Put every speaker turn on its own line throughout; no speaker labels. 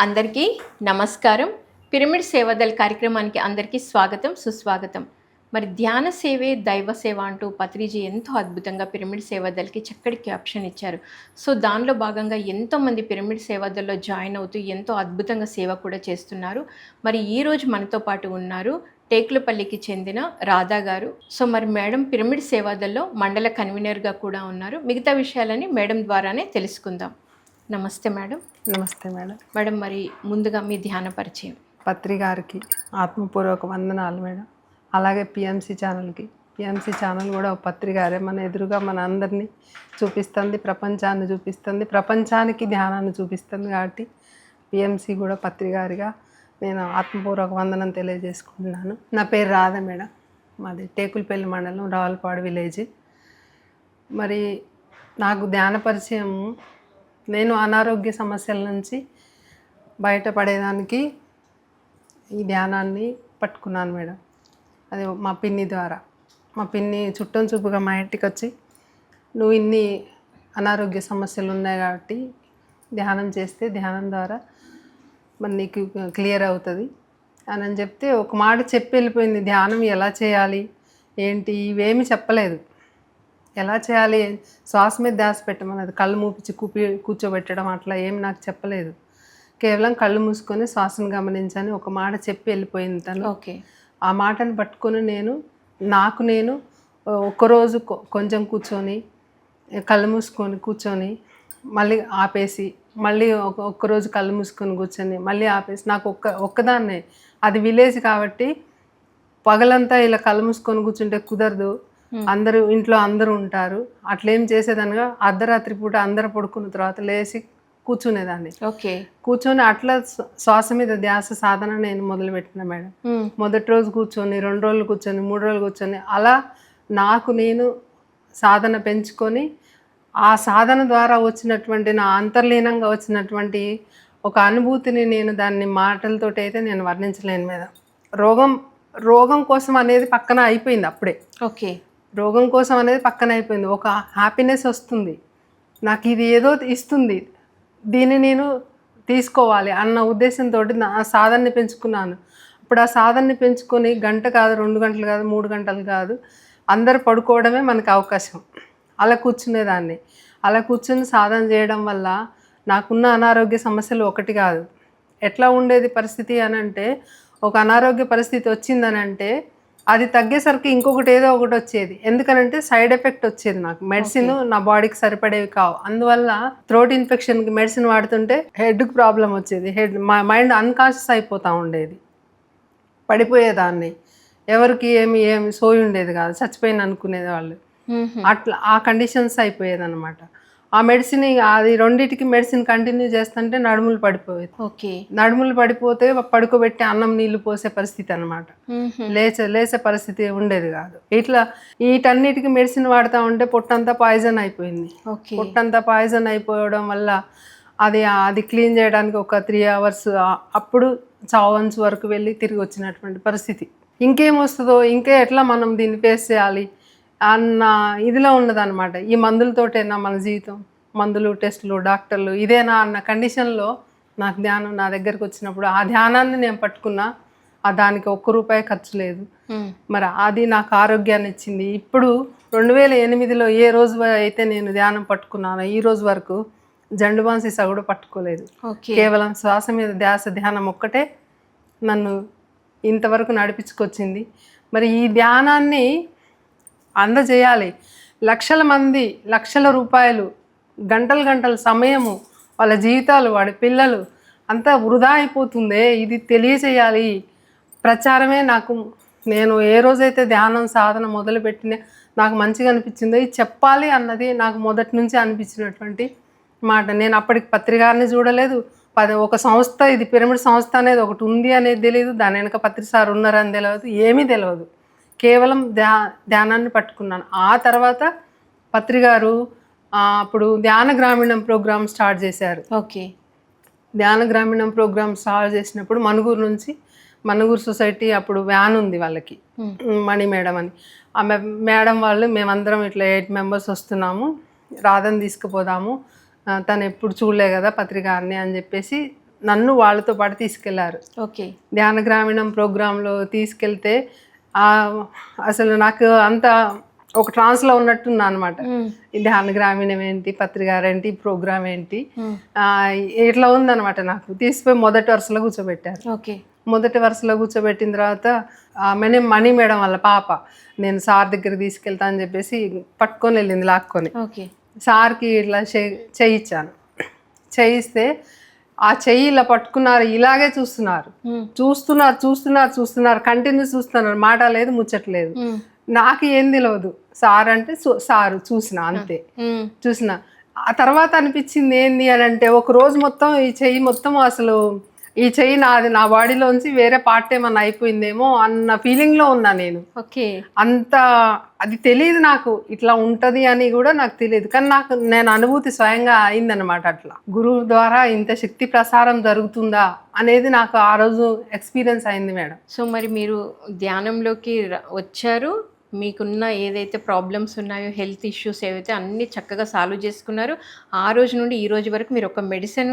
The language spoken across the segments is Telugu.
అందరికీ నమస్కారం. పిరమిడ్ సేవాదల్ కార్యక్రమానికి అందరికీ స్వాగతం సుస్వాగతం. మరి ధ్యాన సేవే దైవ సేవ అంటూ పత్రిజీ ఎంతో అద్భుతంగా పిరమిడ్ సేవాదల్కి చక్కటి క్యాప్షన్ ఇచ్చారు. సో దానిలో భాగంగా ఎంతోమంది పిరమిడ్ సేవాదల్లో జాయిన్ అవుతూ ఎంతో అద్భుతంగా సేవ కూడా చేస్తున్నారు. మరి ఈరోజు మనతో పాటు ఉన్నారు టేకులపల్లికి చెందిన రాధా గారు. సో మరి మేడం పిరమిడ్ సేవాదల్లో మండల కన్వీనర్గా కూడా ఉన్నారు. మిగతా విషయాలని మేడం ద్వారానే తెలుసుకుందాం. నమస్తే మేడం.
నమస్తే మేడం.
మేడం మరి ముందుగా మీ ధ్యాన పరిచయం.
పత్రి గారికి ఆత్మపూర్వక వందనాలు మేడం. అలాగే పిఎంసి ఛానల్కి. పిఎంసి ఛానల్ కూడా ఒక పత్రి గారే. మన ఎదురుగా మన అందరినీ చూపిస్తుంది ప్రపంచాన్ని చూపిస్తుంది ప్రపంచానికి ధ్యానాన్ని చూపిస్తుంది కాబట్టి పిఎంసి కూడా పత్రి గారిగా నేను ఆత్మపూర్వక వందనం తెలియజేసుకుంటున్నాను. నా పేరు రాధ మేడం. మాది టేకులపల్లి మండలం రావులపాడు విలేజ్. మరి నాకు ధ్యాన పరిచయం నేను అనారోగ్య సమస్యల నుంచి బయటపడేదానికి ఈ ధ్యానాన్ని పట్టుకున్నాను మేడం. అది మా పిన్ని ద్వారా. మా పిన్ని చుట్టం చూపుగా మా ఇంటికి వచ్చి నువ్వు ఇన్ని అనారోగ్య సమస్యలు ఉన్నాయి కాబట్టి ధ్యానం చేస్తే ధ్యానం ద్వారా మరి నీకు క్లియర్ అవుతుంది. అని అని చెప్తే ఒక మాట చెప్పి వెళ్ళిపోయింది ధ్యానం ఎలా చేయాలి? ఏంటి? ఇవేమి చెప్పలేదు. ఎలా చేయాలి? శ్వాస మీద ధ్యాస పెట్టమన్నది కళ్ళు మూపించి కూపి కూర్చోబెట్టడం అట్లా ఏం నాకు చెప్పలేదు. కేవలం కళ్ళు మూసుకొని శ్వాసను గమనించని ఒక మాట చెప్పి వెళ్ళిపోయింది తను.
ఓకే.
ఆ మాటను పట్టుకొని నేను నాకు నేను ఒక్కరోజు కొ- కొంచెం కూర్చొని కళ్ళు మూసుకొని కూర్చొని మళ్ళీ ఆపేసి మళ్ళీ ఒక ఒక్కరోజు కళ్ళు మూసుకొని కూర్చొని మళ్ళీ ఆపేసి నాకు ఒక్క ఒక్కదాన్నే. అది విలేజ్ కాబట్టి పగలంతా ఇలా కళ్ళు మూసుకొని కూర్చుంటే కుదరదు. అందరూ ఇంట్లో అందరూ ఉంటారు. అట్లేం చేసేదనగా అర్ధరాత్రి పూట అందరు పడుకున్న తర్వాత లేచి కూర్చునేదాన్ని.
ఓకే.
కూర్చొని అట్లా శ్వ- శ్వాస మీద ధ్యాస సాధన నేను మొదలుపెట్టిన మేడం. మొదటి రోజు కూర్చొని రెండు రోజులు కూర్చొని మూడు రోజులు కూర్చొని అలా నాకు నేను సాధన పెంచుకొని ఆ సాధన ద్వారా వచ్చినటువంటి నా అంతర్లీనంగా వచ్చినటువంటి ఒక అనుభూతిని నేను దాన్ని మాటలతోటి అయితే నేను వర్ణించలేను మీద రోగం రోగం కోసం అనేది పక్కన అయిపోయింది అప్పుడే.
ఓకే.
రోగం కోసం అనేది పక్కన అయిపోయింది. ఒక హ్యాపీనెస్ వస్తుంది. నాకు ఇది ఏదో ఇస్తుంది. దీన్ని నేను తీసుకోవాలి అన్న ఉద్దేశంతో నా సాధనని పెంచుకున్నాను. ఇప్పుడు ఆ సాధనని పెంచుకొని గంట కాదు రెండు గంటలు కాదు మూడు గంటలు కాదు అందరు పడుకోవడమే మనకు అవకాశం. అలా కూర్చునేదాన్ని. అలా కూర్చుని సాధన చేయడం వల్ల నాకున్న అనారోగ్య సమస్యలు ఒకటి కాదు. ఎట్లా ఉండేది పరిస్థితి అని అంటే ఒక అనారోగ్య పరిస్థితి వచ్చిందని అంటే అది తగ్గేసరికి ఇంకొకటి ఏదో ఒకటి వచ్చేది. ఎందుకనంటే సైడ్ ఎఫెక్ట్ వచ్చేది నాకు. మెడిసిన్ నా బాడీకి సరిపడేవి కావు. అందువల్ల థ్రోట్ ఇన్ఫెక్షన్కి మెడిసిన్ వాడుతుంటే హెడ్కి ప్రాబ్లం వచ్చేది. హెడ్ మా మైండ్ అన్కాన్షియస్ అయిపోతూ ఉండేది. పడిపోయేదాన్ని. ఎవరికి ఏమి ఏమి సోయి ఉండేది కాదు. చచ్చిపోయిన అనుకునేది వాళ్ళు అట్లా ఆ కండిషన్స్ అయిపోయేది అనమాట ఆ మెడిసిన్ అది రెండిటికి మెడిసిన్ కంటిన్యూ చేస్తుంటే నడుములు పడిపోయేది.
ఓకే.
నడుములు పడిపోతే పడుకోబెట్టి అన్నం నీళ్ళు పోసే పరిస్థితి అనమాట లేచే లేచే పరిస్థితి ఉండేది కాదు. ఇట్లా వీటన్నిటికి మెడిసిన్ వాడుతూ ఉంటే పొట్టంతా పాయిజన్ అయిపోయింది.
ఓకే.
పొట్టంతా పాయిజన్ అయిపోవడం వల్ల అది అది క్లీన్ చేయడానికి ఒక త్రీ అవర్స్ అప్పుడు చావన్స్ వరకు వెళ్ళి తిరిగి వచ్చినటువంటి పరిస్థితి. ఇంకేం వస్తుందో ఇంకే ఎట్లా మనం దీన్ని ఫేస్ చేయాలి? అన్న ఇదిలో ఉన్నదన్నమాట. ఈ మందులతోటేనా మన జీవితం? మందులు టెస్టులు డాక్టర్లు ఇదేనా అన్న కండిషన్లో నాకు ధ్యానం నా దగ్గరకు వచ్చినప్పుడు ఆ ధ్యానాన్ని నేను పట్టుకున్నా ఆ దానికి ఒక్క రూపాయి ఖర్చు లేదు. మరి అది నాకు ఆరోగ్యాన్ని ఇచ్చింది. ఇప్పుడు రెండు వేల ఎనిమిదిలో ఏ రోజు అయితే నేను ధ్యానం పట్టుకున్నానో ఈ రోజు వరకు జండుబాన్సి సగుడు పట్టుకోలేదు. కేవలం శ్వాస మీద ధ్యాస ధ్యానం ఒక్కటే నన్ను ఇంతవరకు నడిపించుకొచ్చింది. మరి ఈ ధ్యానాన్ని అందజేయాలి. లక్షల మంది లక్షల రూపాయలు గంటలు గంటల సమయము వాళ్ళ జీవితాలు వాడి పిల్లలు అంతా వృధా అయిపోతుందే. ఇది తెలియజేయాలి. ప్రచారమే నాకు నేను ఏ రోజైతే ధ్యానం సాధన మొదలుపెట్టిన నాకు మంచిగా అనిపించిందో ఇది చెప్పాలి అన్నది నాకు మొదటి నుంచి అనిపించినటువంటి మాట. నేను అప్పటికి పత్రికారిని చూడలేదు. పది ఒక సంస్థ ఇది పిరమిడ్ సంస్థ అనేది ఒకటి ఉంది అనేది తెలియదు దాని వెనక పత్రిక సార్ ఉన్నారని తెలియదు ఏమీ తెలియదు కేవలం ధ్యా ధ్యానాన్ని పట్టుకున్నాను. ఆ తర్వాత పత్రికారు ఆ, అప్పుడు ధ్యాన గ్రామీణం ప్రోగ్రామ్ స్టార్ట్ చేశారు.
ఓకే.
ధ్యాన గ్రామీణం ప్రోగ్రామ్ స్టార్ట్ చేసినప్పుడు మనుగూరు నుంచి మనుగూరు సొసైటీ అప్పుడు వ్యాన్ ఉంది వాళ్ళకి. మణి మేడం అని. ఆమె మేడం వాళ్ళు మేమందరం ఇట్లా ఎయిట్ మెంబర్స్ వస్తున్నాము. రాధని తీసుకుపోదాము. ఆ, తను ఎప్పుడు చూడలే కదా పత్రికారిని అని చెప్పేసి నన్ను వాళ్ళతో పాటు తీసుకెళ్ళారు.
ఓకే.
ధ్యాన గ్రామీణం ప్రోగ్రాంలో తీసుకెళ్తే ఆ, అసలు నాకు అంత ఒక ట్రాన్స్లో ఉన్నట్టున్నా అనమాట ధ్యాన గ్రామీణం ఏంటి పత్రికారు ఏంటి ఈ ప్రోగ్రామ్ ఏంటి? ఇట్లా ఉందన్నమాట నాకు. తీసిపోయి మొదటి వరుసలో కూర్చోబెట్టారు.
ఓకే.
మొదటి వరుసలో కూర్చోబెట్టిన తర్వాత మనీ మనీ మేడం వాళ్ళ పాప నేను సార్ దగ్గర తీసుకెళ్తా అని చెప్పేసి పట్టుకొని వెళ్ళింది లాక్కొని.
ఓకే.
సార్కి ఇట్లా చేయించాను చేయిస్తే ఆ చెయ్యి ఇలా పట్టుకున్నారు ఇలాగే చూస్తున్నారు. చూస్తున్నారు చూస్తున్నారు చూస్తున్నారు కంటిన్యూ చూస్తున్నారు. మాట లేదు ముచ్చట్లేదు నాకు ఏం తెలియదు సార్ అంటే సారు చూసిన అంతే. చూసిన. ఆ తర్వాత అనిపించింది ఏంది అని అంటే ఒక రోజు మొత్తం ఈ చెయ్యి మొత్తం అసలు ఈ చెయ్యి నాది నా బాడీలోంచి వేరే పార్ట్ ఏమన్నా అయిపోయిందేమో అన్న ఫీలింగ్లో ఉన్నా నేను.
ఓకే.
అంత అది తెలియదు నాకు ఇట్లా ఉంటది అని కూడా నాకు తెలియదు. కానీ నాకు నేను అనుభూతి స్వయంగా అయిందనమాట అట్లా. గురువు ద్వారా ఇంత శక్తి ప్రసారం జరుగుతుందా అనేది నాకు ఆ రోజు ఎక్స్పీరియన్స్ అయింది మేడం.
సో మరి మీరు ధ్యానంలోకి వచ్చారు మీకున్న ఏదైతే ప్రాబ్లమ్స్ ఉన్నాయో హెల్త్ ఇష్యూస్ ఏవైతే అన్నీ చక్కగా సాల్వ్ చేసుకున్నారు ఆ రోజు నుండి ఈ రోజు వరకు మీరు ఒక మెడిసిన్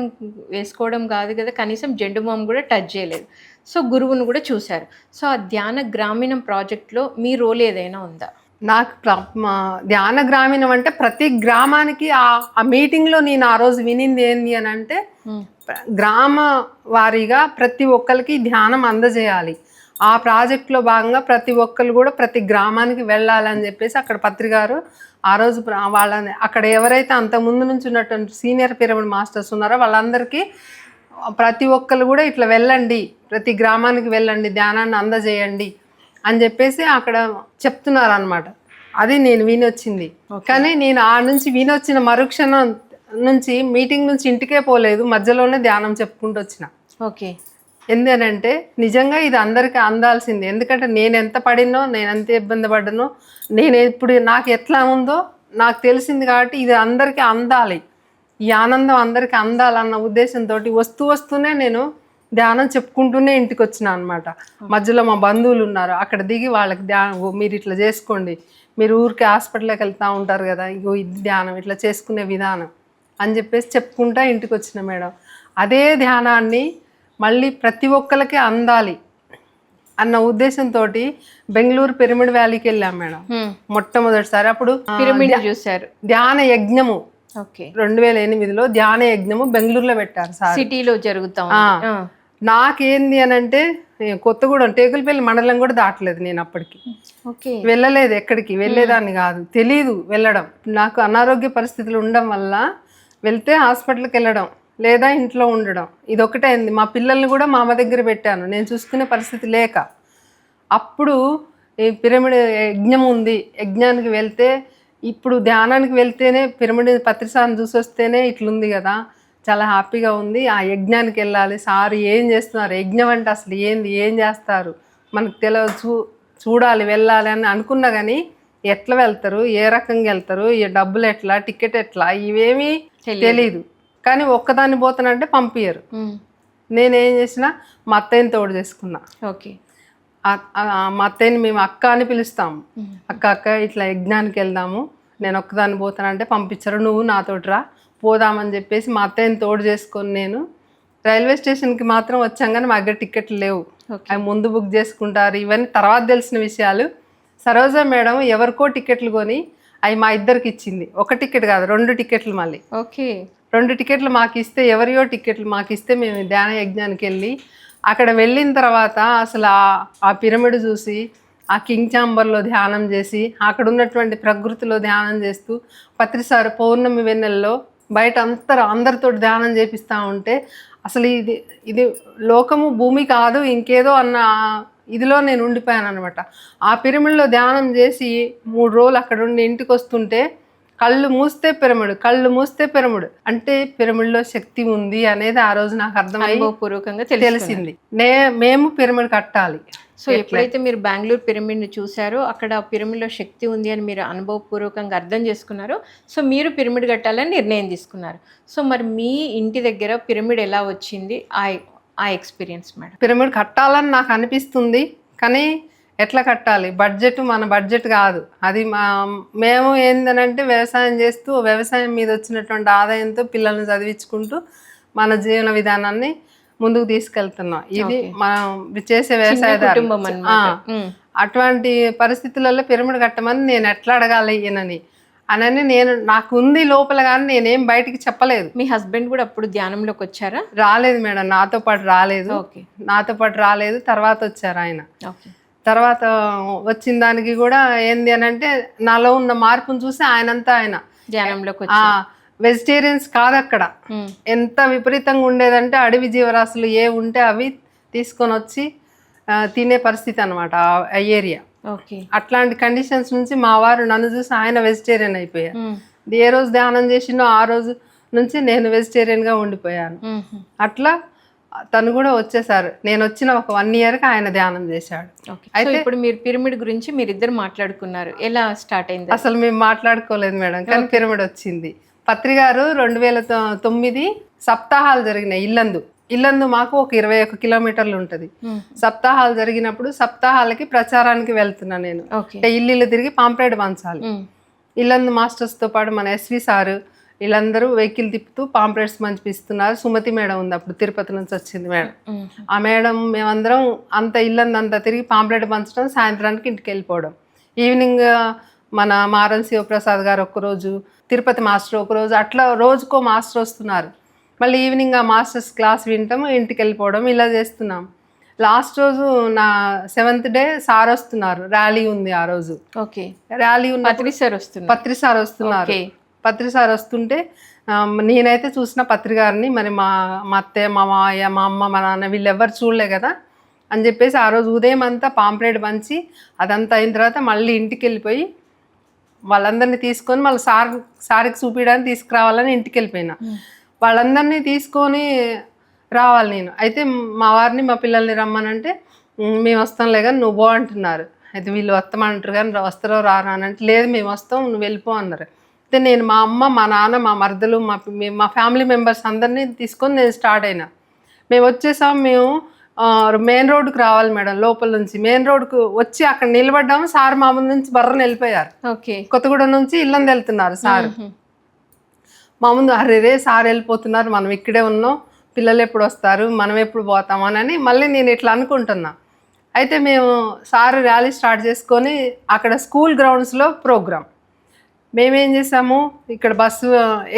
వేసుకోవడం కాదు కదా కనీసం జెండు బామ్ కూడా టచ్ చేయలేదు. సో గురువును కూడా చూశారు. సో ఆ ధ్యాన గ్రామీణం ప్రాజెక్ట్లో మీ రోల్ ఏదైనా ఉందా?
నాకు ధ్యాన గ్రామీణం అంటే ప్రతి గ్రామానికి ఆ ఆ మీటింగ్లో నేను ఆ రోజు వినింది ఏంది అని అంటే గ్రామ వారీగా ప్రతి ఒక్కరికి ధ్యానం అందజేయాలి. ఆ ప్రాజెక్ట్లో భాగంగా ప్రతి ఒక్కరు కూడా ప్రతి గ్రామానికి వెళ్ళాలని చెప్పేసి అక్కడ పత్రికారు ఆ రోజు వాళ్ళని అక్కడ ఎవరైతే అంత ముందు నుంచి ఉన్నటువంటి సీనియర్ పిరమిడ్ మాస్టర్స్ ఉన్నారో వాళ్ళందరికీ ప్రతి ఒక్కరు కూడా ఇట్లా వెళ్ళండి ప్రతి గ్రామానికి వెళ్ళండి ధ్యానాన్ని అందజేయండి అని చెప్పేసి అక్కడ చెప్తున్నారు అనమాట అది నేను వినొచ్చింది. కానీ నేను ఆ నుంచి వినొచ్చిన మరుక్షణం నుంచి మీటింగ్ నుంచి ఇంటికే పోలేదు మధ్యలోనే ధ్యానం చెప్పుకుంటూ వచ్చిన.
ఓకే.
ఎందుకనంటే నిజంగా ఇది అందరికీ అందాల్సింది. ఎందుకంటే నేను ఎంత పడినో నేను ఎంత ఇబ్బంది పడ్డానో నేను ఇప్పుడు నాకు ఎట్లా ఉందో నాకు తెలిసింది కాబట్టి ఇది అందరికీ అందాలి. ఈ ఆనందం అందరికీ అందాలన్న ఉద్దేశంతో వస్తూ వస్తూనే నేను ధ్యానం చెప్పుకుంటూనే ఇంటికి వచ్చిన అనమాట మధ్యలో మా బంధువులు ఉన్నారు. అక్కడ దిగి వాళ్ళకి ధ్యానం "ఓ, మీరు ఇట్లా చేసుకోండి. మీరు ఊరికి హాస్పిటల్కి వెళ్తూ ఉంటారు కదా ఇగో ఇది ధ్యానం ఇట్లా చేసుకునే విధానం అని చెప్పేసి చెప్పుకుంటా ఇంటికి వచ్చిన మేడం. అదే ధ్యానాన్ని మళ్ళీ ప్రతి ఒక్కరికి అందాలి అన్న ఉద్దేశంతో బెంగళూరు పిరమిడ్ వ్యాలీకి వెళ్ళాం మేడం. మొట్టమొదటిసారి అప్పుడు
పిరమిడ్ చూశారు.
ధ్యాన యజ్ఞము.
ఓకే.
రెండు వేల ఎనిమిదిలో ధ్యాన యజ్ఞము బెంగళూరులో పెట్టారు సార్.
సిటీలో జరుగుతా.
నాకేంది అని అంటే కొత్తగూడెం టేకులపల్లి మండలం కూడా దాటలేదు నేను అప్పటికి. వెళ్ళలేదు ఎక్కడికి వెళ్ళేదాన్ని కాదు. తెలీదు వెళ్ళడం. నాకు అనారోగ్య పరిస్థితులు ఉండడం వల్ల వెళ్తే హాస్పిటల్కి వెళ్ళడం. లేదా ఇంట్లో ఉండడం. ఇది ఒకటే అయింది మా పిల్లల్ని కూడా మా అమ్మ దగ్గర పెట్టాను. నేను చూసుకునే పరిస్థితి లేక. అప్పుడు ఈ పిరమిడ్ యజ్ఞం ఉంది. యజ్ఞానికి వెళ్తే ఇప్పుడు ధ్యానానికి వెళ్తేనే పిరమిడ్ పత్రిసాన్ని చూసి వస్తేనే ఇట్లుంది కదా. చాలా హ్యాపీగా ఉంది. ఆ యజ్ఞానికి వెళ్ళాలి. సార్ ఏం చేస్తున్నారు? యజ్ఞం అంటే అసలు ఏంది? ఏం చేస్తారు? మనకు తెలియదు చూ చూడాలి వెళ్ళాలి అని అనుకున్నా కానీ ఎట్లా వెళ్తారు? ఏ రకంగా వెళ్తారు? ఈ డబ్బులు ఎట్లా? టికెట్ ఎట్లా? ఇవేమీ తెలీదు. కానీ ఒక్కదాన్ని పోతానంటే పంపించరు. నేనేం చేసిన మా అత్తయ్యని తోడు చేసుకున్నా.
ఓకే.
మా అత్తయ్యని మేము అక్క అని పిలుస్తాము అక్క అక్క ఇట్లా యజ్ఞానికి వెళ్దాము. నేను ఒక్కదాన్ని పోతానంటే పంపించరు. నువ్వు నాతోటి రా. పోదామని చెప్పేసి మా అత్తయ్యని తోడు చేసుకొని నేను రైల్వే స్టేషన్కి మాత్రం వచ్చాం కానీ మా దగ్గర టికెట్లు లేవు. అవి ముందు బుక్ చేసుకుంటారు. ఇవన్నీ తర్వాత తెలిసిన విషయాలు. సరోజ మేడం ఎవరికో టికెట్లు కొని అవి మా ఇద్దరికి ఇచ్చింది. ఒక టికెట్ కాదు రెండు టికెట్లు మళ్ళీ.
ఓకే.
రెండు టికెట్లు మాకు ఇస్తే ఎవరియో టికెట్లు మాకు ఇస్తే మేము ధ్యాన యజ్ఞానికి వెళ్ళి అక్కడ వెళ్ళిన తర్వాత అసలు ఆ- పిరమిడ్ చూసి ఆ కింగ్ ఛాంబర్లో ధ్యానం చేసి అక్కడ ఉన్నటువంటి ప్రకృతిలో ధ్యానం చేస్తూ పత్రిసారి పౌర్ణమి వెన్నెల్లో బయట అంతా అందరితో ధ్యానం చేపిస్తూ ఉంటే అసలు ఇది ఇది లోకము భూమి కాదు ఇంకేదో అన్న ఇదిలో నేను ఉండిపోయాను అనమాట ఆ పిరమిడ్లో ధ్యానం చేసి మూడు రోజులు అక్కడ ఉండి ఇంటికి వస్తుంటే కళ్ళు మూస్తే పిరమిడ్ కళ్ళు మూస్తే పిరమిడ్. అంటే పిరమిడ్లో శక్తి ఉంది అనేది ఆ రోజు నాకు అర్థమై
అనుభవపూర్వకంగా తెలిసి
తెలిసింది. నే మేము పిరమిడ్ కట్టాలి.
సో ఎప్పుడైతే మీరు బెంగళూరు పిరమిడ్ని చూసారో అక్కడ పిరమిడ్లో శక్తి ఉంది అని మీరు అనుభవపూర్వకంగా అర్థం చేసుకున్నారో సో మీరు పిరమిడ్ కట్టాలని నిర్ణయం తీసుకున్నారు. సో మరి మీ ఇంటి దగ్గర పిరమిడ్ ఎలా వచ్చింది? ఆ ఆ ఎక్స్పీరియన్స్ మేడం.
పిరమిడ్ కట్టాలని నాకు అనిపిస్తుంది కానీ ఎట్లా కట్టాలి? బడ్జెట్ మన బడ్జెట్ కాదు. అది మా మేము ఏందనంటే వ్యవసాయం చేస్తూ వ్యవసాయం మీద వచ్చినటువంటి ఆదాయంతో పిల్లల్ని చదివించుకుంటూ మన జీవన విధానాన్ని ముందుకు తీసుకెళ్తున్నాం. ఇది మనం చేసే వ్యవసాయదారు
ఉమ్.
అటువంటి పరిస్థితులలో పిరమిడ్ కట్టమని నేను ఎట్లా అడగాలి ఈయనని? అనని నేను నాకు ఉంది లోపల కానీ నేనేం బయటికి చెప్పలేదు.
మీ హస్బెండ్ కూడా అప్పుడు ధ్యానంలోకి వచ్చారా?
రాలేదు మేడం నాతో పాటు రాలేదు.
ఓకే.
నాతో పాటు రాలేదు తర్వాత వచ్చారు ఆయన.
ఓకే.
తర్వాత వచ్చిన దానికి కూడా ఏంది అని అంటే నాలో ఉన్న మార్పును చూసి ఆయనంతా ఆయన.
ధ్యానంలోకి
వెజిటేరియన్స్ కాదు అక్కడ. ఎంత విపరీతంగా ఉండేదంటే అడవి జీవరాశులు ఏ ఉంటే అవి తీసుకొని వచ్చి తినే పరిస్థితి అనమాట ఆ ఏరియా.
ఓకే.
అట్లాంటి కండిషన్స్ నుంచి మా వారు నన్ను చూసి ఆయన వెజిటేరియన్ అయిపోయారు. ఏ రోజు ధ్యానం చేసినో ఆ రోజు నుంచి నేను వెజిటేరియన్గా ఉండిపోయాను. అట్లా తను కూడా వచ్చేసారు. నేను వచ్చిన ఒక వన్ ఇయర్కి ఆయన ధ్యానం చేశాడు.
ఓకే సో ఇప్పుడు మీరు పిరమిడ్ గురించి మీరిద్దరు మాట్లాడుకున్నారు. ఎలా స్టార్ట్ అయింది?
అసలు మేము మాట్లాడుకోలేదు మేడం కానీ పిరమిడ్ వచ్చింది. పత్రి గారు రెండు వేల తొమ్మిది సప్తాహాలు జరిగినాయి ఇల్లందు. ఇల్లందు మాకు ఒక ఇరవై ఒక కిలోమీటర్లు ఉంటుంది.
ఉమ్.
సప్తాహాలు జరిగినప్పుడు సప్తాహాలకి ప్రచారానికి వెళ్తున్నా నేను. అంటే ఇల్లు తిరిగి పాంప్లెట్ పంచాలి
ఉమ్.
ఇల్లందు మాస్టర్స్తో పాటు మన ఎస్వి సారు వీళ్ళందరూ వెహికల్ తిప్పుతూ పాంప్లెట్స్ పంపిస్తున్నారు. సుమతి మేడం ఉంది అప్పుడు తిరుపతి నుంచి వచ్చింది మేడం. ఆ మేడం మేమందరం అంత ఇల్లందు అంతా తిరిగి పాంప్లెట్ పంచడం సాయంత్రానికి ఇంటికి వెళ్ళిపోవడం. ఈవినింగ్ మన మారం శివప్రసాద్ గారు ఒకరోజు తిరుపతి మాస్టర్ ఒకరోజు అట్లా రోజుకో మాస్టర్ వస్తున్నారు. మళ్ళీ ఈవినింగ్ ఆ మాస్టర్స్ క్లాస్ వింటాం ఇంటికి వెళ్ళిపోవడం ఇలా చేస్తున్నాం. లాస్ట్ రోజు నా సెవెంత్ డే సార్ వస్తున్నారు. ర్యాలీ ఉంది ఆ రోజు.
ఓకే.
ర్యాలీ ఉన్న
పత్రి సార్ వస్తున్నారు.
పత్రి సార్ వస్తున్నారు.
ఓకే.
పత్రి సార్ వస్తుంటే నేనైతే చూసిన పత్రి గారిని మరి మా మా అత్తయ్య మా మాయ మా అమ్మ మా నాన్న వీళ్ళెవ్వరు చూడలే కదా? అని చెప్పేసి ఆ రోజు ఉదయం అంతా పాంప్లెట్ పంచి అదంతా అయిన తర్వాత మళ్ళీ ఇంటికి వెళ్ళిపోయి వాళ్ళందరినీ తీసుకొని మళ్ళీ సార్ సార్కి చూపించడానికి తీసుకురావాలని ఇంటికి వెళ్ళిపోయినా వాళ్ళందరినీ తీసుకొని రావాలి నేను. అయితే మా వారిని మా పిల్లల్ని రమ్మనంటే "ఉమ్, మేము వస్తాంలే కానీ నువ్వు అంటున్నారు. అయితే వీళ్ళు వస్తామంటారు కానీ వస్తారో రారా అని అంటే లేదు మేము వస్తాం నువ్వు వెళ్ళిపో అన్నారు. అయితే నేను మా అమ్మ మా నాన్న మా మరదలు మా మా ఫ్యామిలీ మెంబర్స్ అందరినీ తీసుకొని నేను స్టార్ట్ అయినా. మేము వచ్చేసాం మేము మెయిన్ రోడ్డుకు రావాలి మేడం లోపల నుంచి. మెయిన్ రోడ్డుకు వచ్చి అక్కడ నిలబడ్డాము సార్ మా ముందు నుంచి బర్రని వెళ్ళిపోయారు.
ఓకే.
కొత్తగూడెం నుంచి ఇల్లంది వెళ్తున్నారు సార్. మా ముందు అరే రే సార్ వెళ్ళిపోతున్నారు మనం ఇక్కడే ఉన్నాం పిల్లలు ఎప్పుడు వస్తారు మనం ఎప్పుడు పోతామని మళ్ళీ నేను ఇట్లా అనుకుంటున్నా. అయితే మేము సార్ ర్యాలీ స్టార్ట్ చేసుకొని అక్కడ స్కూల్ గ్రౌండ్స్లో ప్రోగ్రామ్. మేమేం చేసాము ఇక్కడ బస్సు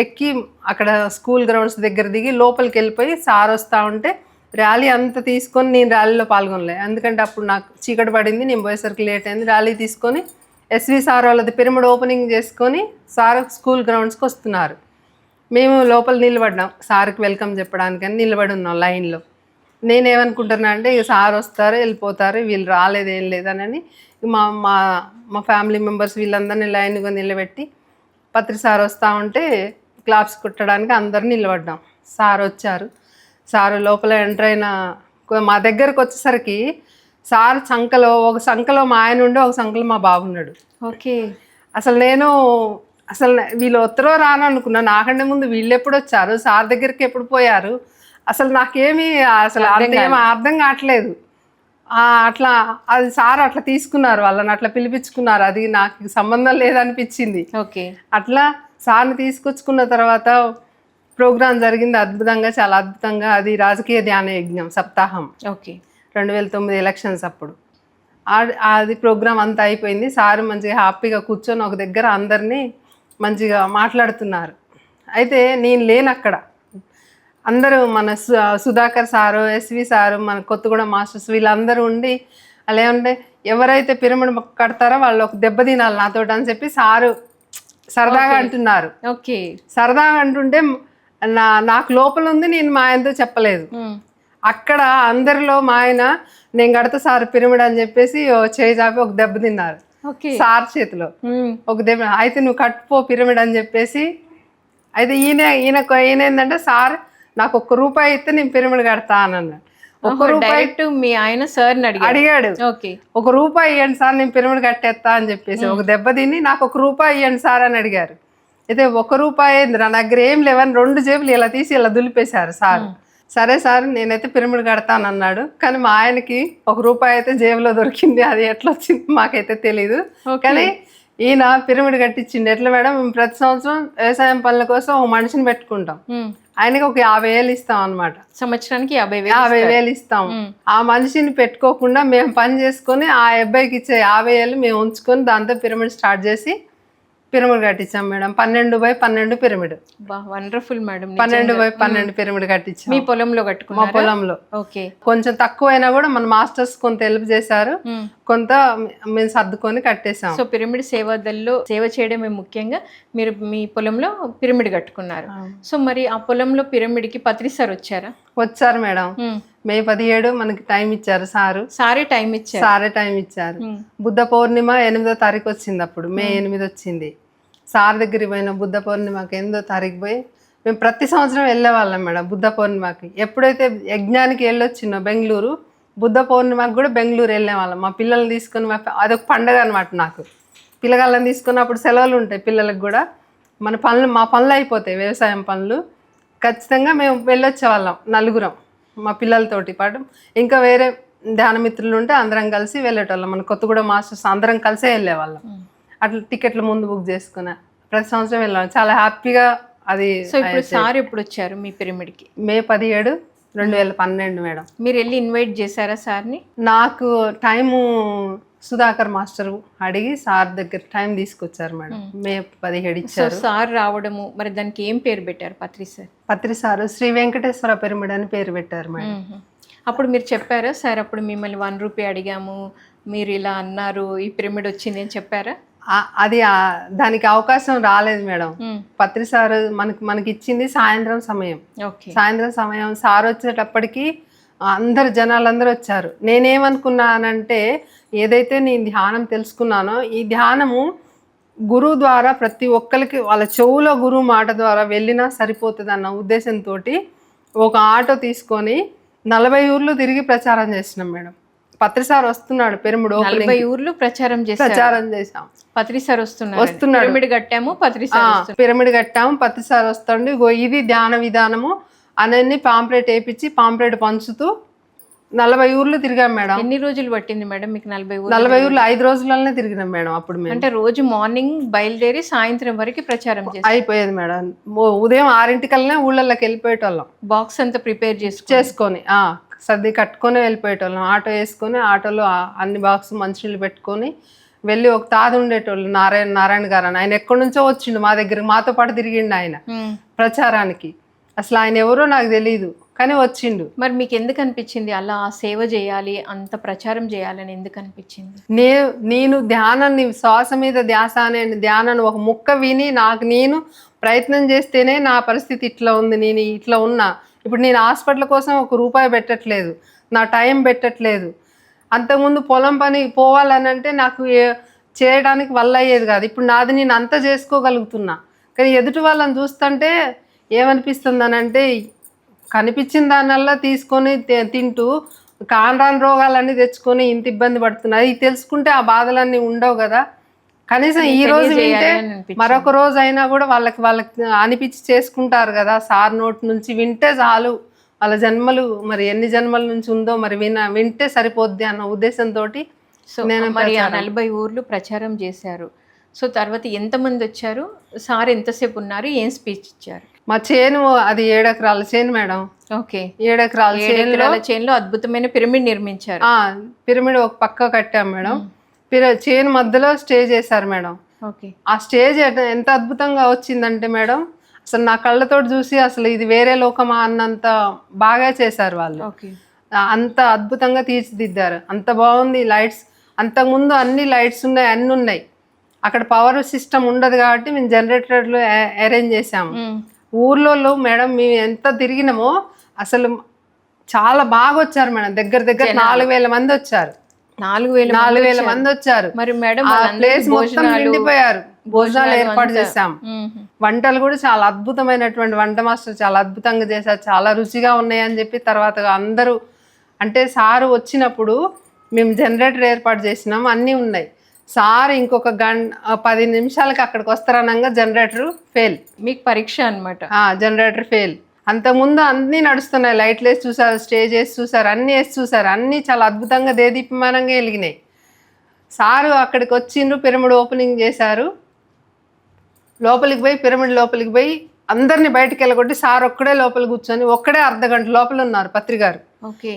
ఎక్కి అక్కడ స్కూల్ గ్రౌండ్స్ దగ్గర దిగి లోపలికి వెళ్ళిపోయి సార్ వస్తూ ఉంటే ర్యాలీ అంతా తీసుకొని నేను ర్యాలీలో పాల్గొనలే. ఎందుకంటే అప్పుడు నాకు చీకటి పడింది నేను పోయేసరికి లేట్ అయింది. ర్యాలీ తీసుకొని ఎస్వి సార్ వాళ్ళది పిరమిడ్ ఓపెనింగ్ చేసుకొని సార్ స్కూల్ గ్రౌండ్స్కి వస్తున్నారు. మేము లోపల నిలబడ్డాం. సార్కి వెల్కమ్ చెప్పడానికని నిలబడి ఉన్నాం లైన్లో. నేనేమనుకుంటున్నా అంటే ఇక సార్ వస్తారు వెళ్ళిపోతారు వీళ్ళు రాలేదు ఏం లేదనని మా మా మా ఫ్యామిలీ మెంబర్స్ వీళ్ళందరినీ లైన్గా నిలబెట్టి పత్రి సార్ వస్తూ ఉంటే క్లాప్స్ కుట్టడానికి అందరు నిలబడ్డాం. సార్ వచ్చారు. సార్ లోపల ఎంటర్ అయిన మా దగ్గరకు వచ్చేసరికి సార్ సంకలో ఒక సంకలో మా ఆయన ఉండి ఒక సంకలో మా బాబు ఉన్నాడు.
ఓకే.
అసలు నేను అసలు వీళ్ళు ఉత్తరో రాను అనుకున్నా. నాకంటే ముందు వీళ్ళు ఎప్పుడు వచ్చారు? సార్ దగ్గరికి ఎప్పుడు పోయారు? అసలు నాకేమీ అసలు అంత అర్థం కావట్లేదు. అట్లా అది సార్ అట్లా తీసుకున్నారు వాళ్ళని అట్లా పిలిపించుకున్నారు. అది నాకు సంబంధం లేదనిపించింది.
ఓకే.
అట్లా సార్ని తీసుకొచ్చుకున్న తర్వాత ప్రోగ్రాం జరిగింది అద్భుతంగా చాలా అద్భుతంగా. అది రాజకీయ ధ్యాన యజ్ఞం సప్తాహం.
ఓకే.
రెండు వేల తొమ్మిది ఎలక్షన్స్ అప్పుడు. ఆ- అది ప్రోగ్రామ్ అంతా అయిపోయింది. సార్ మంచిగా హ్యాపీగా కూర్చొని ఒక దగ్గర అందరినీ మంచిగా మాట్లాడుతున్నారు. అయితే నేను లేను అక్కడ అందరూ మన సు- సుధాకర్ సారు ఎస్వి సారు మన కొత్తగూడెం మాస్టర్స్ వీళ్ళందరూ ఉండి అలా ఏమంటే ఎవరైతే పిరమిడ్ కడతారో వాళ్ళు ఒక దెబ్బ తినాలి నాతోటి అని చెప్పి సారు సరదాగా అంటున్నారు.
ఓకే.
సరదాగా అంటుంటే నా నాకు లోపల ఉంది నేను మా ఆయనతో చెప్పలేదు. అక్కడ అందరిలో మా ఆయన నేను కడతా సార్ పిరమిడ్ అని చెప్పేసి చేయి చాపి ఒక దెబ్బ తిన్నారు.
ఓకే.
సార్ చేతిలో. ఒక దెబ్బ అయితే నువ్వు కట్టుపో పిరమిడ్ అని చెప్పేసి అయితే ఈయన ఈయన ఈయన ఏంటంటే సార్ నాకు ఒక్క రూపాయి అయితే నేను పిరమిడ్ కడతా అని అన్నాడు రూపాయి
డైరెక్ట్ మీ ఆయన సార్ని అడిగారు
అడిగాడు.
ఓకే.
ఒక రూపాయి ఇవ్వండి సార్ నేను పిరమిడ్ కట్టేస్తా అని చెప్పేసి ఒక దెబ్బ తిని నాకు ఒక రూపాయి ఇవ్వండి సార్ అని అడిగారు. అయితే ఒక రూపాయి నా దగ్గర ఏం లేవని రెండు జేబులు ఇలా తీసి ఇలా దులిపేశారు సార్. సరే సార్ నేనైతే పిరమిడ్ కడతాను అన్నాడు. కానీ మా ఆయనకి ఒక రూపాయి అయితే జేబులో దొరికింది అది ఎట్లా వచ్చింది మాకైతే తెలీదు. కానీ ఈయన పిరమిడ్ కట్టించిండు. ఎట్లా మేడం? మేము ప్రతి సంవత్సరం వ్యవసాయం పనుల కోసం ఒక మనిషిని పెట్టుకుంటాం. ఆయనకి ఒక యాభై వేలు ఇస్తాం అనమాట
సంవత్సరానికి యాభై వేలు
యాభై వేలు ఇస్తాం. ఆ మనిషిని పెట్టుకోకుండా మేము పని చేసుకొని ఆ అబ్బాయికి ఇచ్చే యాభై వేలు మేము ఉంచుకొని దాంతో పిరమిడ్ స్టార్ట్ చేసి పిరమిడ్ కట్టించాం మేడం. పన్నెండు బై పన్నెండు పిరమిడ్.
వండర్ఫుల్ మేడం
పన్నెండు బై పన్నెండు పిరమిడ్ కట్టించాం.
మీ పొలంలో
మా
కట్టుకున్నారు
పొలంలో.
ఓకే.
కొంచెం తక్కువైనా కూడా మన మాస్టర్స్ కొంత హెల్ప్ చేశారు. కొంత మేము సర్దుకొని కట్టేసాం
సో పిరమిడ్ సేవదల్లో సేవ చేయడమే ముఖ్యంగా మీరు మీ పొలంలో పిరమిడ్ కట్టుకున్నారు. సో మరి ఆ పొలంలో పిరమిడ్కి పత్రి సార్ వచ్చారా?
వచ్చారు మేడం. మే పదిహేడు మనకి టైం ఇచ్చారు సారు.
సారే టైం ఇచ్చారు.
సారే టైం ఇచ్చారు. బుద్ధ పౌర్ణిమ ఎనిమిదో తారీఖు వచ్చింది అప్పుడు. మే ఎనిమిది వచ్చింది. సార్ దగ్గరికి పోయిన బుద్ధ పౌర్ణిమకి ఎనిమిదో తారీఖు పోయి మేము ప్రతి సంవత్సరం వెళ్ళేవాళ్ళం మేడం బుద్ధ పౌర్ణిమకి. ఎప్పుడైతే యజ్ఞానికి వెళ్ళొచ్చినో బెంగళూరు బుద్ధ పౌర్ణిమకి కూడా బెంగళూరు వెళ్ళేవాళ్ళం మా పిల్లల్ని తీసుకొని మా అదొక పండగ అనమాట నాకు. పిల్లగాళ్ళని తీసుకుని అప్పుడు సెలవులు ఉంటాయి పిల్లలకు కూడా. మన పనులు మా పనులు అయిపోతాయి వ్యవసాయం పనులు. ఖచ్చితంగా మేము వెళ్ళొచ్చేవాళ్ళం నలుగురం. మా పిల్లలతోటి పాటు. ఇంకా వేరే ధ్యాన మిత్రులు ఉంటే అందరం కలిసి వెళ్ళేటోళ్ళం. మన కొత్తగూడ మాస్టర్స్ అందరం కలిసే వెళ్ళేవాళ్ళం. అట్లా టికెట్లు ముందు బుక్ చేసుకున్నా ప్రతి సంవత్సరం వెళ్ళాం. చాలా హ్యాపీగా అది
సో ఇప్పుడు సార్ ఎప్పుడు వచ్చారు మీ పిరమిడ్కి?
మే పదిహేడు రెండు వేల పన్నెండు మేడం.
మీరు వెళ్ళి ఇన్వైట్ చేశారా సార్ని?
నాకు టైము సుధాకర్ మాస్టర్ అడిగి సార్ దగ్గర టైం తీసుకొచ్చారు మేడం. మే పదిహేడు ఇచ్చారు.
సార్ రావడము మరి దానికి ఏం పేరు పెట్టారు Patri sir?
Patri sir Shri Venkateswara pyramid అని పేరు పెట్టారు మేడం.
అప్పుడు మీరు చెప్పారా? సార్ అప్పుడు మిమ్మల్ని వన్ రూపీ అడిగాము మీరు ఇలా అన్నారు ఈ పిరమిడ్ వచ్చింది అని చెప్పారా?
అది దానికి అవకాశం రాలేదు మేడం. పత్రి సార్ మనకి మనకి ఇచ్చింది సాయంత్రం సమయం. సాయంత్రం సమయం సార్ వచ్చేటప్పటికి అందరు జనాలందరూ వచ్చారు. నేనేమనుకున్నానంటే ఏదైతే నేను ధ్యానం తెలుసుకున్నానో ఈ ధ్యానము గురువు ద్వారా ప్రతి ఒక్కరికి వాళ్ళ చెవులో గురువు మాట ద్వారా వెళ్ళినా సరిపోతుంది అన్న ఉద్దేశంతో ఒక ఆటో తీసుకొని నలభై ఊర్లు తిరిగి ప్రచారం చేసినాం మేడం. పత్రి సార్ వస్తున్నాడు పెరుముడు
నలభై ఊర్లు ప్రచారం చేశారు.
ప్రచారం చేసాం
పత్రి సార్ వస్తున్నారు
వస్తున్నాడు.
పిరమిడ్ కట్టాము పత్రి
ఆ,
సార్ వస్తున్నారు.
పిరమిడ్ కట్టాము పత్తి సార్ వస్తుండే. ఇది ధ్యాన విధానము. అనన్ని పాంప్లెట్ వేయించి పాంప్లెట్ పంచుతూ నలభై ఊర్లు తిరిగాం మేడం.
ఎన్ని రోజులు పట్టింది మేడం మీకు నలభై ఊర్లు
నలభై ఊర్లు ఐదు రోజులనే తిరిగినాం మేడం అప్పుడు
అంటే రోజు మార్నింగ్ బయలుదేరి సాయంత్రం వరకు ప్రచారం
అయిపోయేది మేడం. ఉదయం ఆరింటికల్నే ఊళ్ళలోకి వెళ్ళిపోయేటోళ్ళం.
బాక్స్ అంతా ప్రిపేర్ చేసుకుని.
చేసుకొని ఆ, సర్ది కట్టుకొని వెళ్ళిపోయేటోళ్ళం. ఆటో వేసుకొని ఆటోలో అన్ని బాక్స్ మంచినీళ్ళు పెట్టుకొని వెళ్ళి ఒక తాత ఉండేటోళ్ళు నారాయణ నారాయణ గారు అని. ఆయన ఎక్కడి నుంచో వచ్చిండు మా దగ్గర మాతో పాటు తిరిగిండు ఆయన. ప్రచారానికి. అసలు ఆయన ఎవరో నాకు తెలియదు కానీ వచ్చిండు.
మరి మీకు ఎందుకు అనిపించింది? అలా సేవ చేయాలి అంత ప్రచారం చేయాలని ఎందుకు అనిపించింది?
నే నేను ధ్యానాన్ని శ్వాస మీద ధ్యాస అనే ధ్యానాన్ని ఒక ముక్క విని నాకు నేను ప్రయత్నం చేస్తేనే నా పరిస్థితి ఇట్లా ఉంది నేను ఇట్లా ఉన్నా. ఇప్పుడు నేను హాస్పిటల్ కోసం ఒక రూపాయి పెట్టట్లేదు నా టైం పెట్టట్లేదు. అంతకుముందు పొలం పని పోవాలని అంటే నాకు చేయడానికి వల్ల అయ్యేది కాదు. ఇప్పుడు నాది నేను అంతా చేసుకోగలుగుతున్నా. కానీ ఎదుటి వాళ్ళని చూస్తుంటే ఏమనిపిస్తుంది అని అంటే కనిపించిన దానివల్ల తీసుకొని తింటూ కానరాని రోగాలన్నీ తెచ్చుకొని ఇంత ఇబ్బంది పడుతున్నారు. ఇది తెలుసుకుంటే ఆ బాధలన్నీ ఉండవు కదా. కనీసం ఈ రోజు వింటే. మరొక రోజు అయినా కూడా వాళ్ళకి వాళ్ళకి అనిపించి చేసుకుంటారు కదా. సార్ నోటి నుంచి వింటే చాలు. వాళ్ళ జన్మలు మరి ఎన్ని జన్మల నుంచి ఉందో మరి విన వింటే సరిపోద్ది అన్న ఉద్దేశంతో
సో మరి ఆ నలభై ఊర్లు ప్రచారం చేశారు. సో తర్వాత ఎంతమంది వచ్చారు? సార్ ఎంతసేపు ఉన్నారు? ఏం స్పీచ్ ఇచ్చారు?
మా చేను అది ఏడెకరాల చేను మేడం.
ఓకే.
ఏడెకరాల చేనులో
చైన్లో అద్భుతమైన పిరమిడ్ నిర్మించారు.
పిరమిడ్ ఒక పక్క కట్టాం మేడం. పిర చేను మధ్యలో స్టే చేశారు మేడం.
ఓకే.
ఆ స్టేజ్ ఎంత అద్భుతంగా వచ్చిందంటే మేడం అసలు నా కళ్ళతోటి చూసి అసలు ఇది వేరే లోకమా అన్నంత బాగా చేశారు వాళ్ళు. అంత అద్భుతంగా తీర్చిదిద్దారు. అంత బాగుంది లైట్స్. అంతకుముందు అన్ని లైట్స్ ఉన్నాయి అన్ని ఉన్నాయి. అక్కడ పవర్ సిస్టమ్ ఉండదు కాబట్టి మేము జనరేటర్లు అరేంజ్ చేసాము ఊర్లో మేడం మేము ఎంత తిరిగినామో అసలు చాలా బాగా వచ్చారు మేడం. దగ్గర దగ్గర నాలుగు వేల మంది వచ్చారు.
నాలుగు వేల
నాలుగు వేల మంది వచ్చారు.
మరి మేడం
ప్లేస్ మొత్తం
భోజనాలు
నిండిపోయారు. భోజనాలు ఏర్పాటు. చేశాం. వంటలు కూడా చాలా అద్భుతమైనటువంటి వంట మాస్టర్ చాలా అద్భుతంగా చేశారు. చాలా రుచిగా ఉన్నాయని చెప్పి తర్వాత అందరూ అంటే సారు వచ్చినప్పుడు మేము జనరేటర్ ఏర్పాటు చేసినాం. అన్నీ ఉన్నాయి. సార్ ఇంకొక గంట పది నిమిషాలకి అక్కడికి వస్తారనగా జనరేటర్ ఫెయిల్.
మీకు పరీక్ష అన్నమాట.
Generator fail. అంతకుముందు అన్నీ నడుస్తున్నాయి లైట్లు వేసి చూసారు స్టేజ్ వేసి చూసారు అన్నీ వేసి చూసారు అన్నీ చాలా అద్భుతంగా దేదీప్యమానంగా వెలిగినాయి. సారు అక్కడికి వచ్చిండ్రు పిరమిడ్ ఓపెనింగ్ చేశారు. లోపలికి పోయి పిరమిడ్ లోపలికి పోయి అందరిని బయటికి వెళ్ళగొట్టి సార్ ఒక్కడే లోపల కూర్చొని ఒక్కడే అర్ధ గంట లోపల ఉన్నారు పత్రికారు.
ఓకే.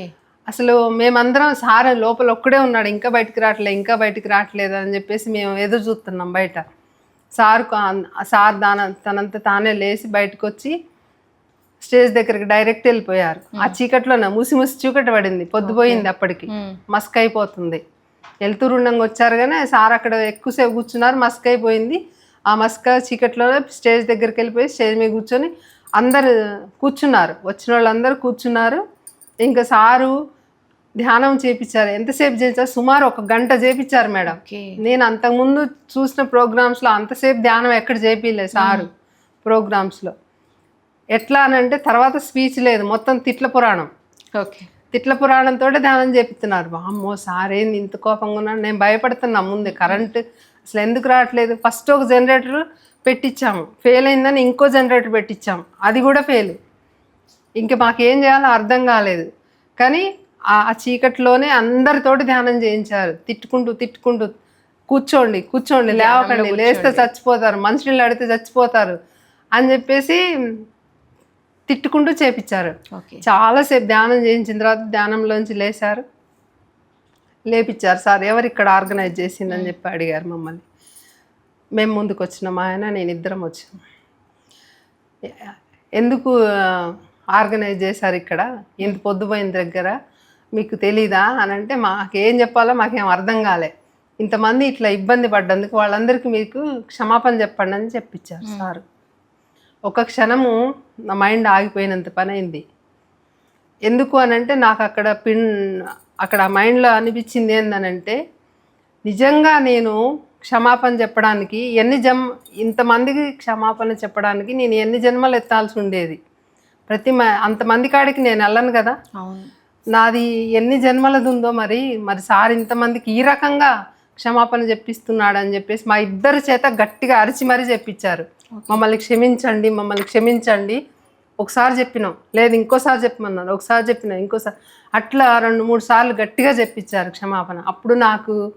అసలు మేమందరం సార్ లోపల ఒక్కడే ఉన్నాడు ఇంకా బయటికి రావట్లేదు ఇంకా బయటికి రావట్లేదు అని చెప్పేసి మేము ఎదురు చూస్తున్నాం బయట. సార్ సార్ దాన తనంత తానే లేచి బయటకు వచ్చి స్టేజ్ దగ్గరికి డైరెక్ట్ వెళ్ళిపోయారు. ఆ చీకట్లోనే మూసి మూసి చీకటి పడింది పొద్దుపోయింది అప్పటికి. మస్క్ అయిపోతుంది. వెళ్తూరుండంగా వచ్చారు కానీ సార్ అక్కడ ఎక్కువసేపు కూర్చున్నారు మస్క్ అయిపోయింది. ఆ మస్క చీకట్లోనే స్టేజ్ దగ్గరికి వెళ్ళిపోయి స్టేజ్ మీద కూర్చొని అందరు కూర్చున్నారు. వచ్చిన వాళ్ళందరూ కూర్చున్నారు. ఇంకా సారు ధ్యానం చేపించారు ఎంతసేపు చేయించారు సుమారు ఒక గంట చేపించారు మేడం. నేను అంతకుముందు చూసిన ప్రోగ్రామ్స్లో అంతసేపు ధ్యానం ఎక్కడ చేపిలేదు సారు ప్రోగ్రామ్స్లో. ఎట్లా అని అంటే తర్వాత స్పీచ్ లేదు. మొత్తం తిట్ల పురాణం.
ఓకే.
తిట్ల పురాణంతో ధ్యానం చేపిస్తున్నారు. అమ్మో సార్ ఏంది ఇంత కోపంగా ఉన్నాడు నేను భయపడుతున్నా ముందే. కరెంట్ అసలు ఎందుకు రావట్లేదు? ఫస్ట్ ఒక జనరేటర్ పెట్టించాము ఫెయిల్ అయిందని ఇంకో జనరేటర్ పెట్టించాము అది కూడా ఫెయిల్. ఇంకా మాకేం చేయాలో అర్థం కాలేదు. కానీ ఆ చీకట్లోనే అందరితోటి ధ్యానం చేయించారు. తిట్టుకుంటూ తిట్టుకుంటూ. కూర్చోండి కూర్చోండి లేవకండి లేస్తే చచ్చిపోతారు మనుషులు అడిగితే చచ్చిపోతారు అని చెప్పేసి తిట్టుకుంటూ చేపించారు
ఓకే.
చాలాసేపు ధ్యానం చేయించిన తర్వాత ధ్యానంలోంచి లేచారు లేపించారు సార్ ఎవరు ఇక్కడ ఆర్గనైజ్ చేసిందని చెప్పి అడిగారు మమ్మల్ని. మేము ముందుకు వచ్చినాం ఆయన నేను ఇద్దరం వచ్చాం ఎందుకు ఆర్గనైజ్ చేశారు ఇక్కడ? ఇంత పొద్దుపోయిన దగ్గర మీకు తెలీదా అని అంటే మాకేం చెప్పాలో మాకేం అర్థం కాలే. ఇంతమంది ఇట్లా ఇబ్బంది పడ్డందుకు వాళ్ళందరికీ మీకు క్షమాపణ చెప్పండి అని చెప్పించారు సార్. ఒక క్షణము నా మైండ్ ఆగిపోయినంత పని అయింది ఎందుకు అని అంటే నాకు అక్కడ పిన్ అక్కడ మైండ్లో అనిపించింది ఏందనంటే నిజంగా నేను క్షమాపణ చెప్పడానికి ఎన్ని జన్మ ఇంతమందికి క్షమాపణ చెప్పడానికి నేను ఎన్ని జన్మలు ఎత్తాల్సి ఉండేది. ప్రతి మ- అంతమంది కాడికి నేను వెళ్ళను కదా.
అవును.
నాది ఎన్ని జన్మలది ఉందో మరి మరి సార్ ఇంతమందికి ఈ రకంగా క్షమాపణ చెప్పిస్తున్నాడు అని చెప్పేసి మా ఇద్దరి చేత గట్టిగా అరిచి మరీ చెప్పించారు మమ్మల్ని క్షమించండి మమ్మల్ని క్షమించండి. ఒకసారి చెప్పినాం. లేదు ఇంకోసారి చెప్పమన్నారు ఒకసారి చెప్పినా ఇంకోసారి. అట్లా రెండు మూడు సార్లు గట్టిగా చెప్పించారు క్షమాపణ. అప్పుడు నాకు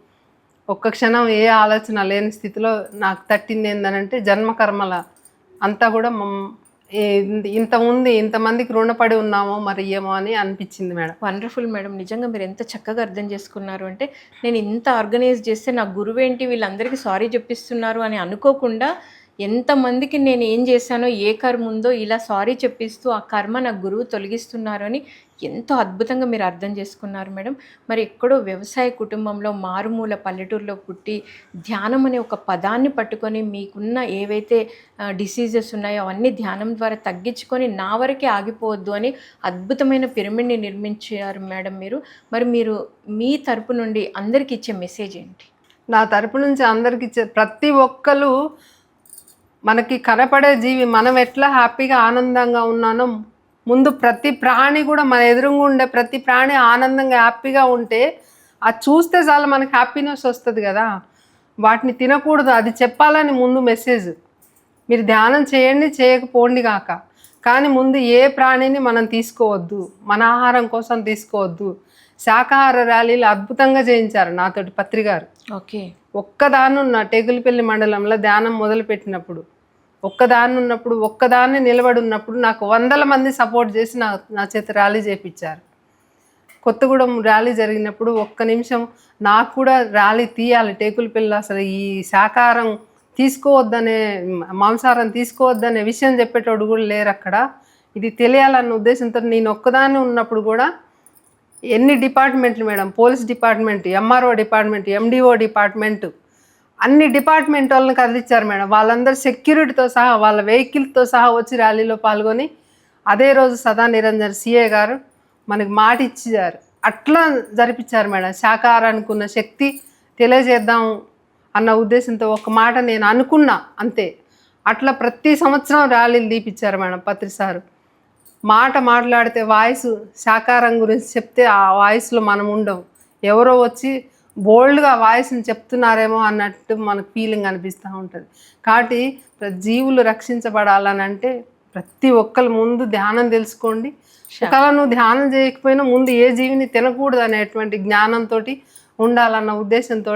ఒక్క క్షణం ఏ ఆలోచన లేని స్థితిలో నాకు తట్టింది ఏందనంటే జన్మకర్మల అంతా కూడా మమ్- ఇంత ఉంది ఇంతమందికి రుణపడి ఉన్నామో మరి ఏమో అని అనిపించింది మేడం.
Wonderful madam. నిజంగా మీరు ఎంత చక్కగా అర్థం చేసుకున్నారు అంటే నేను ఇంత ఆర్గనైజ్ చేస్తే నా గురువు ఏంటి వీళ్ళందరికీ సారీ చెప్పిస్తున్నారు అని అనుకోకుండా ఎంతమందికి నేను ఏం చేశానో ఏ కర్మ ఉందో ఇలా సారీ చెప్పిస్తూ ఆ కర్మ నా గురువు తొలగిస్తున్నారు అని ఎంతో అద్భుతంగా మీరు అర్థం చేసుకున్నారు మేడం. మరి ఎక్కడో వ్యవసాయ కుటుంబంలో మారుమూల పల్లెటూరులో పుట్టి ధ్యానం అనే ఒక పదాన్ని పట్టుకొని మీకున్న ఏవైతే డిసీజెస్ ఉన్నాయో అవన్నీ ధ్యానం ద్వారా తగ్గించుకొని నా వరకే ఆగిపోవద్దు అని అద్భుతమైన పిరమిడ్ని నిర్మించారు మేడం మీరు. మరి మీరు మీ తరపు నుండి అందరికి ఇచ్చే మెసేజ్ ఏంటి?
నా తరపు నుంచి అందరికి ఇచ్చే ప్రతి ఒక్కరు మనకి కనపడే జీవి మనం ఎట్లా హ్యాపీగా ఆనందంగా ఉన్నానో ముందు ప్రతి ప్రాణి కూడా మన ఎదురుగా ఉండే ప్రతి ప్రాణి ఆనందంగా హ్యాపీగా ఉంటే అది చూస్తే చాలు మనకి హ్యాపీనెస్ వస్తుంది కదా. వాటిని తినకూడదు. అది చెప్పాలని ముందు మెసేజ్. మీరు ధ్యానం చేయండి చేయకపోండి కాక. కానీ ముందు ఏ ప్రాణిని మనం తీసుకోవద్దు. మన ఆహారం కోసం తీసుకోవద్దు. శాకాహార ర్యాలీలు అద్భుతంగా చేయించారు నాతోటి పత్రికారు.
ఓకే.
ఒక్కదానున్న టేగులపల్లి మండలంలో ధ్యానం మొదలుపెట్టినప్పుడు ఒక్కదాన్ని ఉన్నప్పుడు ఒక్కదాన్ని నిలబడి ఉన్నప్పుడు నాకు వందల మంది సపోర్ట్ చేసి నా నా చేత ర్యాలీ చేపించారు కొత్తగూడెం ర్యాలీ జరిగినప్పుడు ఒక్క నిమిషం నాకు కూడా ర్యాలీ తీయాలి టేకులపల్లి అసలు ఈ శాకాహారం తీసుకోవద్దనే మాంసాహారం తీసుకోవద్దనే విషయం చెప్పేటోడు కూడా లేరు అక్కడ. ఇది తెలియాలన్న ఉద్దేశంతో నేను ఒక్కదాన్ని ఉన్నప్పుడు కూడా ఎన్ని డిపార్ట్మెంట్లు madam police department MRO department MDO department అన్ని డిపార్ట్మెంట్ వాళ్ళని కదిలిచ్చారు మేడం. వాళ్ళందరూ సెక్యూరిటీతో సహా వాళ్ళ వెహికల్తో సహా వచ్చి ర్యాలీలో పాల్గొని అదే రోజు సదా నిరంజన్ సిఏ గారు మనకి మాట ఇచ్చారు. అట్లా జరిపించారు మేడం. శాకాహారానికి ఉన్న శక్తి తెలియజేద్దాం అన్న ఉద్దేశంతో ఒక మాట నేను అనుకున్నా అంతే. అట్లా ప్రతి సంవత్సరం ర్యాలీలు తీపిచ్చారు మేడం పత్రి సారు. మాట మాట్లాడితే వాయిస్ శాకారం గురించి చెప్తే ఆ వాయిస్లో మనం ఉండం. ఎవరో వచ్చి బోల్డ్గా వాయిస్ని చెప్తున్నారేమో అన్నట్టు మనకు ఫీలింగ్ అనిపిస్తూ ఉంటుంది. కాబట్టి జీవులు రక్షించబడాలని అంటే ప్రతి ఒక్కరు ముందు ధ్యానం తెలుసుకోండి. ఒకవేళ నువ్వు ధ్యానం చేయకపోయినా ముందు ఏ జీవిని తినకూడదు అనేటువంటి జ్ఞానంతో ఉండాలన్న ఉద్దేశంతో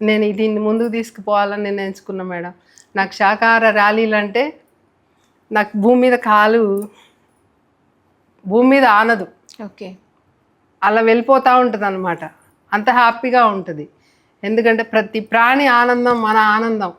నేను దీన్ని ముందుకు తీసుకుపోవాలని నిర్ణయించుకున్నా మేడం. నాకు శాకాహార ర్యాలీలు అంటే నాకు భూమి మీద కాలు భూమి మీద ఆనదు.
ఓకే.
అలా వెళ్ళిపోతూ ఉంటుంది అనమాట అంత హ్యాపీగా ఉంటుంది. ఎందుకంటే ప్రతి ప్రాణి ఆనందం మన ఆనందం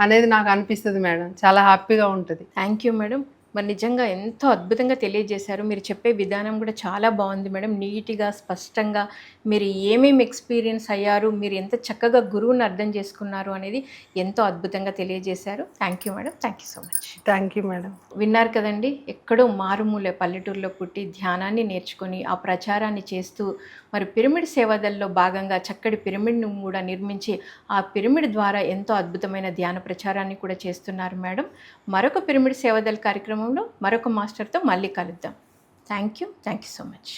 అనేది నాకు అనిపిస్తుంది మేడం. చాలా హ్యాపీగా ఉంటుంది.
Thank you madam. మరి నిజంగా ఎంతో అద్భుతంగా తెలియజేశారు. మీరు చెప్పే విధానం కూడా చాలా బాగుంది మేడం. నీట్గా స్పష్టంగా మీరు ఏమేమి ఎక్స్పీరియన్స్ అయ్యారు మీరు ఎంత చక్కగా గురువుని అర్థం చేసుకున్నారు అనేది ఎంతో అద్భుతంగా తెలియజేశారు. Thank you madam. Thank you so much
thank you madam.
విన్నారు కదండి ఎక్కడో మారుమూల పల్లెటూరులో పుట్టి ధ్యానాన్ని నేర్చుకొని ఆ ప్రచారాన్ని చేస్తూ మరి పిరమిడ్ సేవాదల్లో భాగంగా చక్కటి పిరమిడ్ను కూడా నిర్మించి ఆ పిరమిడ్ ద్వారా ఎంతో అద్భుతమైన ధ్యాన ప్రచారాన్ని కూడా చేస్తున్నారు మేడం. మరొక పిరమిడ్ సేవదల్ కార్యక్రమంలో మరొక మాస్టర్తో మళ్ళీ కలుద్దాం. Thank you thank you so much.